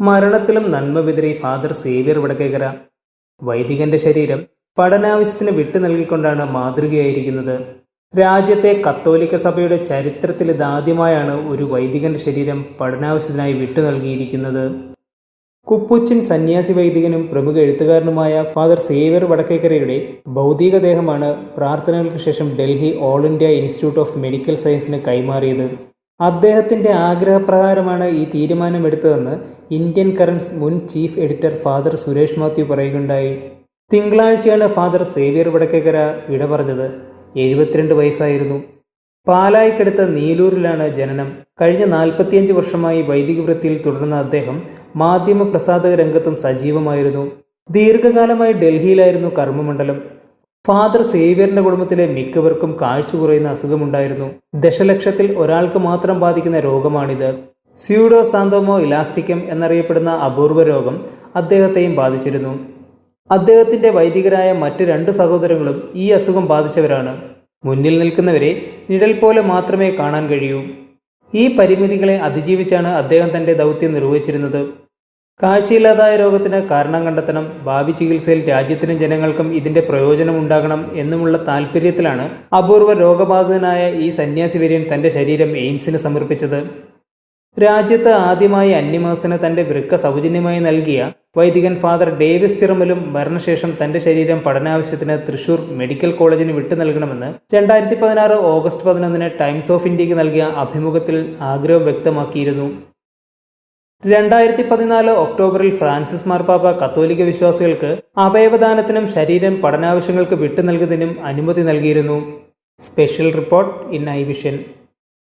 മരണത്തിലും നന്മ വിതറി ഫാദർ സേവ്യർ വടക്കേക്കര. വൈദികന്റെ ശരീരം പഠനാവശ്യത്തിന് വിട്ടു നൽകിക്കൊണ്ടാണ് മാതൃകയായിരിക്കുന്നത്. രാജ്യത്തെ കത്തോലിക്ക സഭയുടെ ചരിത്രത്തിൽ ഇതാദ്യമായാണ് ഒരു വൈദികന്റെ ശരീരം പഠനാവശ്യത്തിനായി വിട്ടു നൽകിയിരിക്കുന്നത്. കുപ്പൂച്ചിൻ സന്യാസി വൈദികനും പ്രമുഖ എഴുത്തുകാരനുമായ ഫാദർ സേവ്യർ വടക്കേക്കരയുടെ ഭൗതികദേഹമാണ് പ്രാർത്ഥനകൾക്ക് ശേഷം Delhi all India institute of medical സയൻസിന് കൈമാറിയത്. അദ്ദേഹത്തിന്റെ ആഗ്രഹപ്രകാരമാണ് ഈ തീരുമാനം എടുത്തതെന്ന് ഇന്ത്യൻ കറൻസ് മുൻ chief editor father Suresh Mathew പറയുകയുണ്ടായി. തിങ്കളാഴ്ചയാണ് ഫാദർ സേവ്യർ വടക്കേക്കര വിട പറഞ്ഞത്. എഴുപത്തിരണ്ട് വയസ്സായിരുന്നു. പാലായിക്കടുത്ത നീലൂരിലാണ് ജനനം. കഴിഞ്ഞ നാൽപ്പത്തിയഞ്ച് വർഷമായി വൈദിക വൃത്തിയിൽ തുടർന്ന അദ്ദേഹം മാധ്യമ പ്രസാധക രംഗത്തും സജീവമായിരുന്നു. ദീർഘകാലമായി ഡൽഹിയിലായിരുന്നു കർമ്മമണ്ഡലം. ഫാദർ സേവ്യറിന്റെ കുടുംബത്തിലെ മിക്കവർക്കും കാഴ്ച കുറയുന്ന അസുഖമുണ്ടായിരുന്നു. ദശലക്ഷത്തിൽ ഒരാൾക്ക് മാത്രം ബാധിക്കുന്ന രോഗമാണിത്. സ്യൂഡോ സാന്തോമോ ഇലാസ്റ്റിക്കം എന്നറിയപ്പെടുന്ന അപൂർവ രോഗം അദ്ദേഹത്തെയും ബാധിച്ചിരുന്നു. അദ്ദേഹത്തിന്റെ വൈദികരായ മറ്റ് രണ്ട് സഹോദരങ്ങളും ഈ അസുഖം ബാധിച്ചവരാണ്. മുന്നിൽ നിൽക്കുന്നവരെ നിഴൽ പോലെ മാത്രമേ കാണാൻ കഴിയൂ. ഈ പരിമിതികളെ അതിജീവിച്ചാണ് അദ്ദേഹം തന്റെ ദൗത്യം നിർവഹിച്ചിരുന്നത്. കാഴ്ചയില്ലാതായ രോഗത്തിന് കാരണം കണ്ടെത്തണം. ഭാവി ചികിത്സയിൽ രാജ്യത്തിനും ജനങ്ങൾക്കും ഇതിന്റെ പ്രയോജനം ഉണ്ടാകണം എന്നുമുള്ള താല്പര്യത്തിലാണ് അപൂർവ രോഗബാധിതനായ ഈ സന്യാസി വര്യൻ തന്റെ ശരീരം എയിംസിന് സമർപ്പിച്ചത്. രാജ്യത്ത് ആദ്യമായി അന്യമാസത്തിന് തന്റെ വൃക്ക സൗജന്യമായി നൽകിയ വൈദികൻ ഫാദർ ഡേവിസ് ചിറമലും മരണശേഷം തന്റെ ശരീരം പഠനാവശ്യത്തിന് തൃശൂർ മെഡിക്കൽ കോളേജിന് വിട്ടു നൽകണമെന്ന് രണ്ടായിരത്തി പതിനാറ് ഓഗസ്റ്റ് പതിനൊന്നിന് ടൈംസ് ഓഫ് ഇന്ത്യയ്ക്ക് നൽകിയ അഭിമുഖത്തിൽ ആഗ്രഹം വ്യക്തമാക്കിയിരുന്നു. രണ്ടായിരത്തി പതിനാല് ഒക്ടോബറിൽ ഫ്രാൻസിസ് മാർപ്പാപ്പ കത്തോലിക്ക വിശ്വാസികൾക്ക് അവയവദാനത്തിനും ശരീരം പഠനാവശ്യങ്ങൾക്ക് വിട്ടു നൽകുന്നതിനും അനുമതി നൽകിയിരുന്നു. Special report in eye vision.